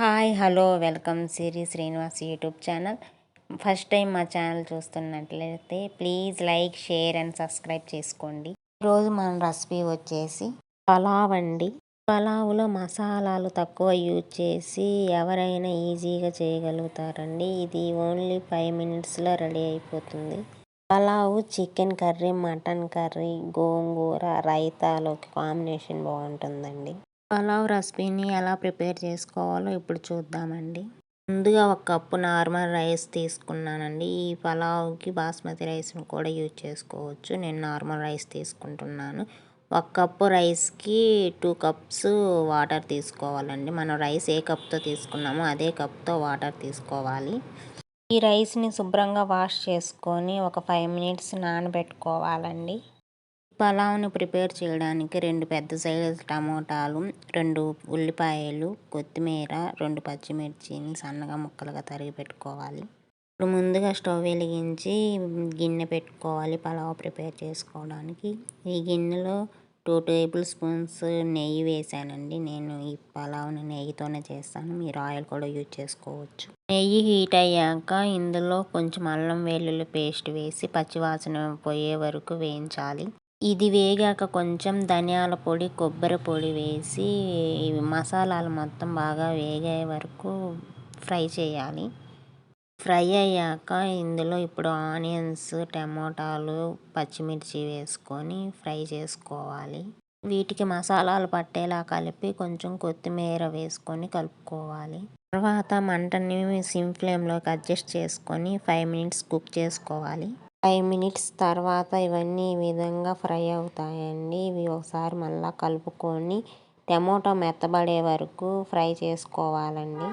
Hi hello welcome Siri Srinivas YouTube channel. First time మా channel చూస్తున్నట్లయితే please like share and subscribe చేసుకోండి. ఈరోజు మన రెసిపీ వచ్చేసి పలావ్ అండి. పలావులో మసాలాలు తక్కువ యూజ్ చేసి ఎవరైనా ఈజీగా చేయగలుగుతారండి. ఇది ఓన్లీ ఫైవ్ మినిట్స్లో రెడీ అయిపోతుంది. Pulao chicken curry mutton curry gongura రైతాలోకి combination బాగుంటుందండి. పలావ్ రెసిపీని ఎలా ప్రిపేర్ చేసుకోవాలో ఇప్పుడు చూద్దామండి. ముందుగా ఒక కప్పు నార్మల్ రైస్ తీసుకున్నానండి. ఈ పలావ్కి బాస్మతి రైస్ని కూడా యూజ్ చేసుకోవచ్చు. నేను నార్మల్ రైస్ తీసుకుంటున్నాను. ఒక కప్పు రైస్కి టూ కప్స్ వాటర్ తీసుకోవాలండి. మనం రైస్ ఏ కప్తో తీసుకున్నామో అదే కప్తో వాటర్ తీసుకోవాలి. ఈ రైస్ని శుభ్రంగా వాష్ చేసుకొని ఒక ఫైవ్ మినిట్స్ నానబెట్టుకోవాలండి. పలావ్ని ప్రిపేర్ చేయడానికి రెండు పెద్ద సైజు టమోటాలు రెండు ఉల్లిపాయలు కొత్తిమీర రెండు పచ్చిమిర్చిని సన్నగా ముక్కలుగా తరిగి పెట్టుకోవాలి. ఇప్పుడు ముందుగా స్టవ్ వెలిగించి గిన్నె పెట్టుకోవాలి పలావ్ ప్రిపేర్ చేసుకోవడానికి. ఈ గిన్నెలో టూ టేబుల్ స్పూన్స్ నెయ్యి వేసానండి. నేను ఈ పలావ్ని నెయ్యితోనే చేస్తాను. మీరు ఆయిల్ కూడా యూజ్ చేసుకోవచ్చు. నెయ్యి హీట్ అయ్యాక ఇందులో కొంచెం అల్లం వెల్లుల్లి పేస్ట్ వేసి పచ్చివాసన పోయే వరకు వేయించాలి. ఇది వేగాక కొంచెం ధనియాల పొడి కొబ్బరి పొడి వేసి మసాలాలు మొత్తం బాగా వేగే వరకు ఫ్రై చేయాలి. ఫ్రై అయ్యాక ఇందులో ఇప్పుడు ఆనియన్స్ టమోటాలు పచ్చిమిర్చి వేసుకొని ఫ్రై చేసుకోవాలి. వీటికి మసాలాలు పట్టేలా కలిపి కొంచెం కొత్తిమీర వేసుకొని కలుపుకోవాలి. తర్వాత మంటని సిమ్ ఫ్లేమ్లోకి అడ్జస్ట్ చేసుకొని ఫైవ్ మినిట్స్ కుక్ చేసుకోవాలి. ఫైవ్ మినిట్స్ తర్వాత ఇవన్నీ ఈ విధంగా ఫ్రై అవుతాయండి. ఇవి ఒకసారి మళ్ళీ కలుపుకొని టమోటో మెత్తబడే వరకు ఫ్రై చేసుకోవాలండి.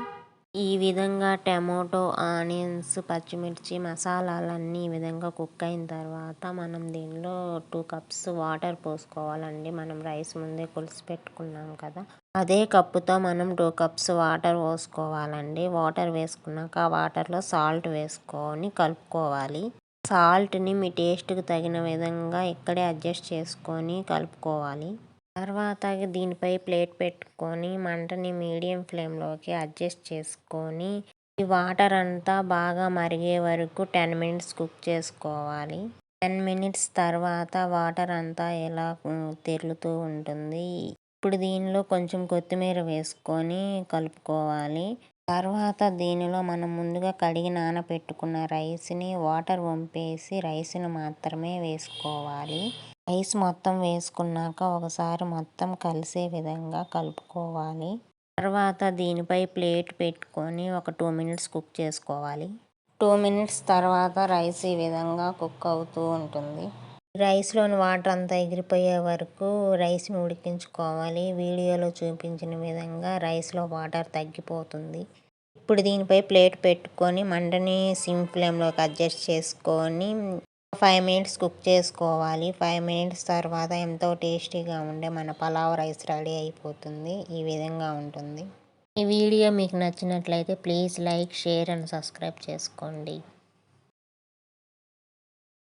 ఈ విధంగా టమోటో ఆనియన్స్ పచ్చిమిర్చి మసాలాలన్నీ ఈ విధంగా కుక్ అయిన తర్వాత మనం దీనిలో టూ కప్స్ వాటర్ పోసుకోవాలండి. మనం రైస్ ముందే కొలిసి పెట్టుకున్నాం కదా. అదే కప్పుతో మనం టూ కప్స్ వాటర్ పోసుకోవాలండి. వాటర్ వేసుకున్నాక వాటర్లో సాల్ట్ వేసుకొని కలుపుకోవాలి. సాల్ట్ని మీ టేస్ట్కి తగిన విధంగా ఇక్కడే అడ్జస్ట్ చేసుకొని కలుపుకోవాలి. తర్వాత దీనిపై ప్లేట్ పెట్టుకొని మంటని మీడియం ఫ్లేమ్లోకి అడ్జస్ట్ చేసుకొని ఈ వాటర్ అంతా బాగా మరిగే వరకు టెన్ మినిట్స్ కుక్ చేసుకోవాలి. టెన్ మినిట్స్ తర్వాత వాటర్ అంతా ఎలా తెరులుతూ ఉంటుంది. ఇప్పుడు దీనిలో కొంచెం కొత్తిమీర వేసుకొని కలుపుకోవాలి. తర్వాత దీనిలో మనం ముందుగా కడిగి నానబెట్టుకున్న రైస్ని వాటర్ వంపేసి రైస్ని మాత్రమే వేసుకోవాలి. రైస్ మొత్తం వేసుకున్నాక ఒకసారి మొత్తం కలిసే విధంగా కలుపుకోవాలి. తర్వాత దీనిపై ప్లేట్ పెట్టుకొని ఒక టూ మినిట్స్ కుక్ చేసుకోవాలి. టూ మినిట్స్ తర్వాత రైస్ ఈ విధంగా కుక్ అవుతూ ఉంటుంది. రైస్లోని వాటర్ అంతా ఎగిరిపోయే వరకు రైస్ని ఉడికించుకోవాలి. వీడియోలో చూపించిన విధంగా రైస్లో వాటర్ తగ్గిపోతుంది. ఇప్పుడు దీనిపై ప్లేట్ పెట్టుకొని మంటని సిమ్ ఫ్లేమ్లోకి అడ్జస్ట్ చేసుకొని ఫైవ్ మినిట్స్ కుక్ చేసుకోవాలి. ఫైవ్ మినిట్స్ తర్వాత ఎంతో టేస్టీగా ఉండే మన పలావ్ రైస్ రెడీ అయిపోతుంది. ఈ విధంగా ఉంటుంది. ఈ వీడియో మీకు నచ్చినట్లయితే please like share and subscribe చేసుకోండి.